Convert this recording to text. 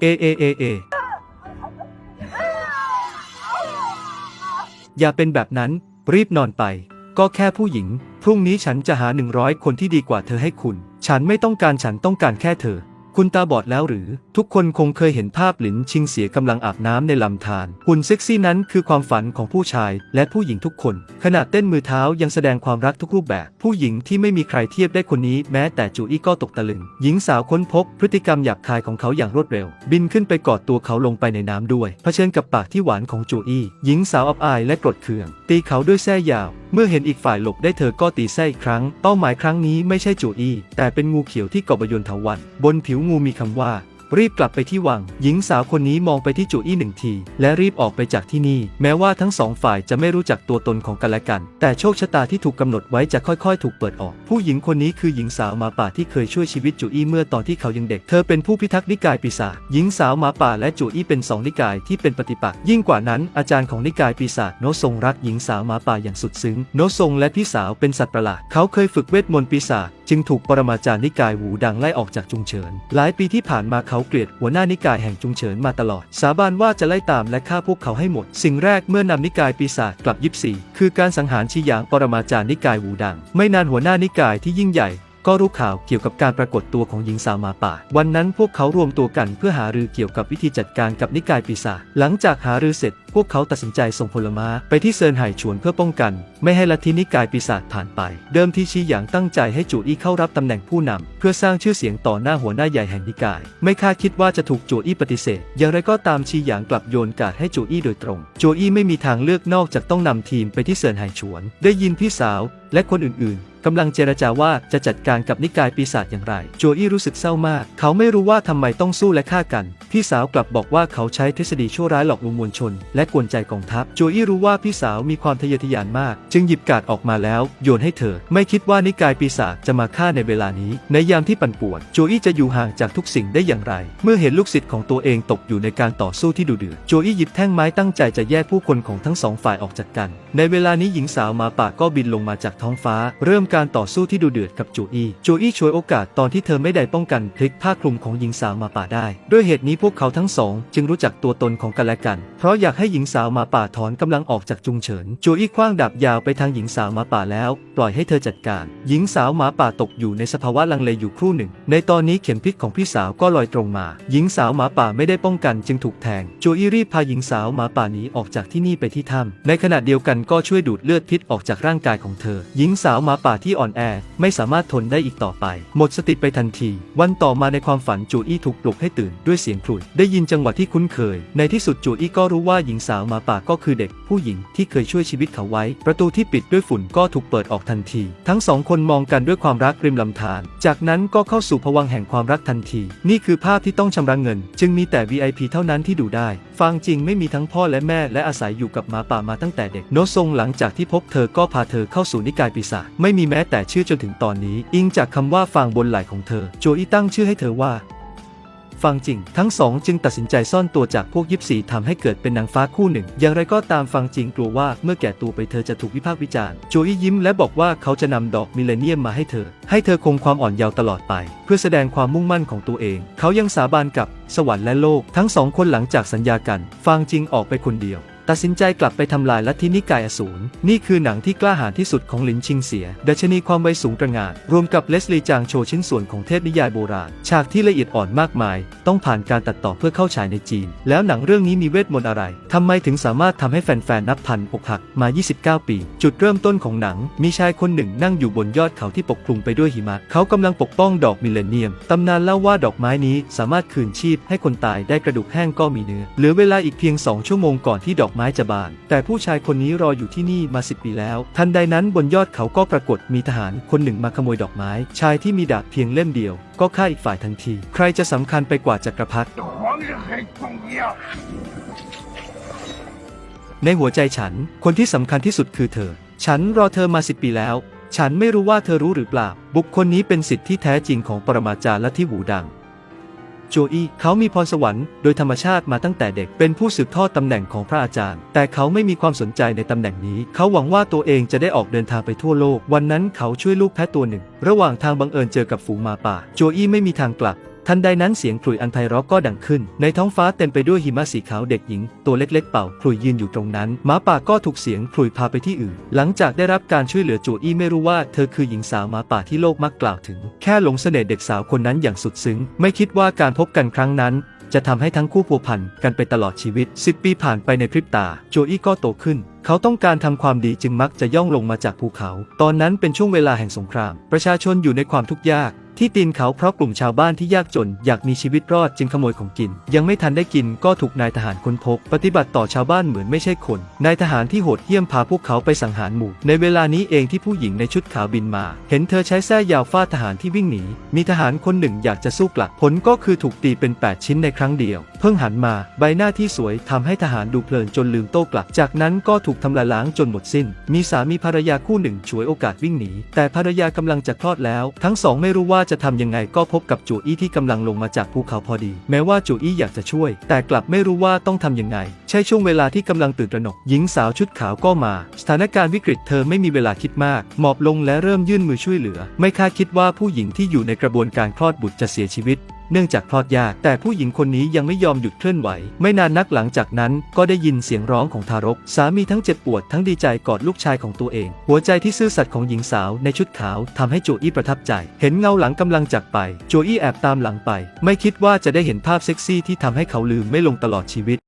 เอเอเอเออย่าเป็นแบบนั้น รีบนอนไป ก็แค่ผู้หญิง พรุ่งนี้ฉันจะหาหนึ่งร้อยคนที่ดีกว่าเธอให้คุณ ฉันไม่ต้องการฉันต้องการแค่เธอ คุณตาบอดแล้วหรือ ทุกคนคงเคยเห็นภาพหลินชิงเสียกำลังอาบน้ำในลำธารหุ่นเซ็กซี่นั้นคือความฝันของผู้ชายและผู้หญิงทุกคนขณะเต้นมือเท้ายังแสดงความรักทุกรูปแบบ ผู้หญิงที่ไม่มีใครเทียบได้คนนี้แม้แต่จูอี้ก็ตกตะลึง หญิงสาวค้นพบพฤติกรรมหยาบคายของเขาอย่างรวดเร็ว บินขึ้นไปกอดตัวเขาลงไปในน้ำด้วยเผชิญกับปากที่หวานของจูอี้หญิงสาวอับอายและกรธเคือง ตีเขาด้วยแส้ยาว เมื่อเห็นอีกฝ่ายหลบได้เธอก็ตีแส้อีกครั้ง เป้าหมายครั้งนี้ไม่ใช่จูอี้แต่เป็นงูเขียวที่เกาะบยนเถาวัน บนผิวงูมีคำว่า รีบกลับไปที่วัง หญิงสาวคนนี้มองไปที่จูอี้หนึ่งที และรีบออกไปจากที่นี่ แม้ว่าทั้งสองฝ่ายจะไม่รู้จักตัวตนของกันและกัน แต่โชคชะตาที่ถูกกำหนดไว้จะค่อยๆ ถูกเปิดออก ผู้หญิงคนนี้คือหญิงสาวหมาป่าที่เคยช่วยชีวิตจูอี้เมื่อตอนที่เขายังเด็ก เธอเป็นผู้พิทักษ์นิกายปีศาจ หญิงสาวหมาป่าและจูอี้เป็นสองนิกายที่เป็นปฏิปักษ์ ยิ่งกว่านั้นอาจารย์ของนิกายปีศาจโนทรงรักหญิงสาวหมาป่าอย่างสุดซึ้ง โนทรงและพี่สาวเป็นสัตว์ประหลาด เขาเคยฝึกเวทมนต์ปีศาจ จึงถูกปรมาจารย์นิกายหูดังไล่ออกจากจุงเฉิน หลายปีที่ผ่านมาเขาเกลียดหัวหน้านิกายแห่งจุงเฉินมาตลอด สาบานว่าจะไล่ตามและฆ่าพวกเขาให้หมด สิ่งแรกเมื่อนำนิกายปีศาจกลับยิบสี่คือการสังหารชีหยางปรมาจารย์นิกายวูดัง ไม่นานหัวหน้านิกายที่ยิ่งใหญ่ ก็รู้ข่าวเกี่ยวกับการปรากฏตัวของหญิงสาวมาป่า วันนั้นพวกเขารวมตัวกันเพื่อหารือเกี่ยวกับวิธีจัดการกับนิกายปีศาจ หลังจากหารือเสร็จ พวกเขาตัดสินใจส่งพลมาไปที่เซินไห่ฉวนเพื่อป้องกัน ไม่ให้ลัทธินิกายปีศาจผ่านไป เดิมทีชีหยางตั้งใจให้จูอี้เข้ารับตำแหน่งผู้นำเพื่อสร้างชื่อเสียงต่อหน้าหัวหน้าใหญ่แห่งนิกาย ไม่คาดคิดว่าจะถูกจูอี้ปฏิเสธ อย่างไรก็ตามชีหยางกลับโยนการให้จูอี้โดยตรง จูอี้ไม่มีทางเลือกนอกจากต้องนำทีมไปที่เซินไห่ฉวน ได้ยินพี่สาวและคนอื่นๆ กำลังเจรจาว่าจะจัดการกับนิกายปีศาจอย่างไร โจอี้รู้สึกเศร้ามาก เขาไม่รู้ว่าทำไมต้องสู้และฆ่ากัน พี่สาวกลับบอกว่าเขาใช้ทฤษฎีชั่วร้ายหลอกลวงมวลชน และกวนใจกองทัพ โจอี้รู้ว่าพี่สาวมีความทะเยอทะยานมาก จึงหยิบกาดออกมาแล้ว โยนให้เธอ ไม่คิดว่านิกายปีศาจจะมาฆ่าในเวลานี้ ในยามที่ปั่นป่วน โจอี้จะอยู่ห่างจากทุกสิ่งได้อย่างไร เมื่อเห็นลูกศิษย์ของตัวเองตกอยู่ในการต่อสู้ที่ดุเดือด โจอี้หยิบแท่งไม้ตั้งใจจะแยกผู้คนของทั้งสองฝ่ายออกจากกัน ในเวลานี้หญิงสาวมาป่าก็บินลงมาจากท้องฟ้า เริ่มการต่อสู้ที่ดุเดือดกับโจอี้โจอี้ช่วยโอกาสตอนที่เธอไม่ได้ป้องกันพลิกผ้าคลุมของหญิงสาวมาป่าได้ ด้วยเหตุนี้พวกเขาทั้งสอง จึงรู้จักตัวตนของกันและกัน เพราะอยากให้หญิงสาวมาป่าถอนกำลังออกจากจุงเฉินโจอี้คว้างดาบยาวไปทางหญิงสาวมาป่าแล้ว ปล่อยให้เธอจัดการ หญิงสาวหมาป่าตกอยู่ในสภาวะลังเลอยู่ครู่หนึ่ง ในตอนนี้เข็มพิษของพี่สาวก็ลอยตรงมา หญิงสาวหมาป่าไม่ได้ป้องกันจึงถูกแทงโจอี้รีบพาหญิงสาวหมาป่าหนีออกจากที่นี่ไปที่ถ้ำในขณะเดียวกันก็ช่วยดูดเลือดพิษออกจากร่างกายของเธอ หญิงสาวหมาป่าที่อ่อนแอ ไม่สามารถทนได้อีกต่อไป หมดสติไปทันที วันต่อมาในความฝันโจอี้ถูกปลุกให้ตื่นด้วยเสียงครุยได้ยินจังหวะที่คุ้นเคย ในที่สุดโจอี้ก็รู้ว่าหญิงสาวมาป่าก็คือเด็ก ผู้หญิงที่เคยช่วยชีวิตเขาไว้ ประตูที่ปิดด้วยฝุ่นก็ถูกเปิดออกทันที ทั้งสองคนมองกันด้วยความรักริมลำธารจากนั้นก็เข้าสู่ภวังแห่งความรักทันที นี่คือภาพที่ต้องชำระเงิน จึงมีแต่ VIP เท่านั้นที่ดูได้ ฟังจริงไม่มีทั้งพ่อและแม่และอาศัยอยู่กับหมาป่ามาตั้งแต่เด็ก โนตทรงหลังจากที่พบเธอก็พาเธอเข้าสู่นิกายปีศาจไม่มีแม้แต่ชื่อจนถึงตอนนี้ อิงจากคำว่าฟางบนไหล่ของเธอ โจอี้ตั้งชื่อให้เธอว่าฟังจริง ทั้งสองจึงตัดสินใจซ่อนตัวจากพวกยิปซีทำให้เกิดเป็นนางฟ้าคู่หนึ่ง อย่างไรก็ตามฟังจริงกลัวว่าเมื่อแก่ตัวไปเธอจะถูกวิพากษ์วิจารณ์ โจอี้ยิ้มและบอกว่าเขาจะนำดอกมิเลเนียมมาให้เธอ ให้เธอคงความอ่อนเยาว์ตลอดไป เพื่อแสดงความมุ่งมั่นของตัวเอง เขายังสาบานกับสวรรค์และโลก ทั้งสองคนหลังจากสัญญากัน ฟังจริงออกไปคนเดียว ตัดสินใจกลับไปทำลายลัทธินิกายอสูร นี่คือหนังที่กล้าหาญที่สุดของหลินชิงเสีย ดัชนีความไวสูงตระหง่านรวมกับเลสลีจางโชว์ชิ้นส่วนของเทพนิยายโบราณ ฉากที่ละเอียดอ่อนมากมาย ต้องผ่านการตัดต่อเพื่อเข้าฉายในจีน แล้วหนังเรื่องนี้มีเวทมนต์อะไร ทำไมถึงสามารถทำให้แฟนๆ นับพันอกหักมา 29 ปี จุดเริ่มต้นของหนัง มีชายคนหนึ่งนั่งอยู่บนยอดเขาที่ปกคลุมไปด้วยหิมะ เขากำลังปกป้องดอกมิเลเนียม ตำนานเล่าว่าดอกไม้นี้สามารถคืนชีพให้คนตายได้กระดูกแห้งก็มีเนื้อ เหลือเวลาอีกเพียง 2 ชั่วโมงก่อนที่ดอกไม้จะบาน แต่ผู้ชายคนนี้รออยู่ที่นี่มาสิบปีแล้ว ทันใดนั้นบนยอดเขาก็ปรากฏมีทหารคนหนึ่งมาขโมยดอกไม้ ชายที่มีดาบเพียงเล่มเดียว ก็ฆ่าอีกฝ่ายทันที ใครจะสำคัญไปกว่าจักรพรรดิในหัวใจฉัน คนที่สำคัญที่สุดคือเธอ ฉันรอเธอมาสิบปีแล้ว ฉันไม่รู้ว่าเธอรู้หรือเปล่า บุคคลนี้เป็นสิทธิที่แท้จริงของปรมาจารย์และที่หูดัง โจอี้เขามีพรสวรรค์โดยธรรมชาติมาตั้งแต่เด็กเป็นผู้สืบทอดตำแหน่งของพระอาจารย์ แต่เขาไม่มีความสนใจในตำแหน่งนี้ เขาหวังว่าตัวเองจะได้ออกเดินทางไปทั่วโลก วันนั้นเขาช่วยลูกแพะตัวหนึ่ง ระหว่างทางบังเอิญเจอกับฝูงหมาป่า โจอี้ไม่มีทางกลับ ทันใดนั้นเสียงขลุ่ยอันไพเราะก็ดังขึ้น ในท้องฟ้าเต็มไปด้วยหิมะสีขาวเด็กหญิง ตัวเล็กๆเป่าขลุ่ยยืนอยู่ตรงนั้นหมาป่าก็ถูกเสียงขลุ่ยพาไปที่อื่น หลังจากได้รับการช่วยเหลือจูอี้ไม่รู้ว่าเธอคือหญิงสาวหมาป่าที่โลกมักกล่าวถึง แค่หลงเสน่ห์เด็กสาวคนนั้นอย่างสุดซึ้ง ไม่คิดว่าการพบกันครั้งนั้นจะทำให้ทั้งคู่พัวพันกันไปตลอดชีวิต 10 ปีผ่านไปในพริบตา โจอี้ก็โตขึ้น เขาต้องการทำความดีจึงมักจะย่องลงมาจากภูเขา ตอนนั้นเป็นช่วงเวลาแห่งสงคราม ประชาชนอยู่ในความทุกข์ยาก ที่ตีนเขาเพราะกลุ่มชาวบ้านที่ยากจนอยากมีชีวิตรอดจึงขโมยของกิน ยังไม่ทันได้กินก็ถูกนายทหารค้นพบ ปฏิบัติต่อชาวบ้านเหมือนไม่ใช่คน นายทหารที่โหดเหี้ยมพาพวกเขาไปสังหารหมู่ ในเวลานี้เองที่ผู้หญิงในชุดขาวบินมา เห็นเธอใช้แส้ยาวฟาดทหารที่วิ่งหนี มีทหารคนหนึ่งอยากจะสู้กลับผลก็คือถูกตีเป็น 8 ชิ้นในครั้งเดียว เพิ่งหันมาใบหน้าที่สวยทำให้ทหารดูเพลินจนลืมโต้กลับ จากนั้นก็ถูกทำลายล้างจนหมดสิ้น มีสามีภรรยาคู่หนึ่งฉวยโอกาสวิ่งหนีแต่ภรรยากำลังจะคลอดแล้ว ทั้งสองไม่รู้ว่าจะทำยังไงก็พบกับจูอี้ที่กำลังลงมาจากภูเขาพอดี แม้ว่าจูอี้อยากจะช่วย แต่กลับไม่รู้ว่าต้องทำยังไง ใช่ช่วงเวลาที่กำลังตื่นตระหนก หญิงสาวชุดขาวก็มา สถานการณ์วิกฤตเธอไม่มีเวลาคิดมาก หมอบลงและเริ่มยื่นมือช่วยเหลือ ไม่คาดคิดว่าผู้หญิงที่อยู่ในกระบวนการคลอดบุตรจะเสียชีวิต เนื่องจากคลอดยาก แต่ผู้หญิงคนนี้ยังไม่ยอมหยุดเคลื่อนไหว ไม่นานนักหลังจากนั้นก็ได้ยินเสียงร้องของทารก สามีทั้งเจ็บปวดทั้งดีใจกอดลูกชายของตัวเอง หัวใจที่ซื่อสัตย์ของหญิงสาวในชุดขาวทำให้โจอี้ประทับใจ เห็นเงาหลังกำลังจากไป โจอี้แอบตามหลังไป ไม่คิดว่าจะได้เห็นภาพเซ็กซี่ที่ทำให้เขาลืมไม่ลงตลอดชีวิต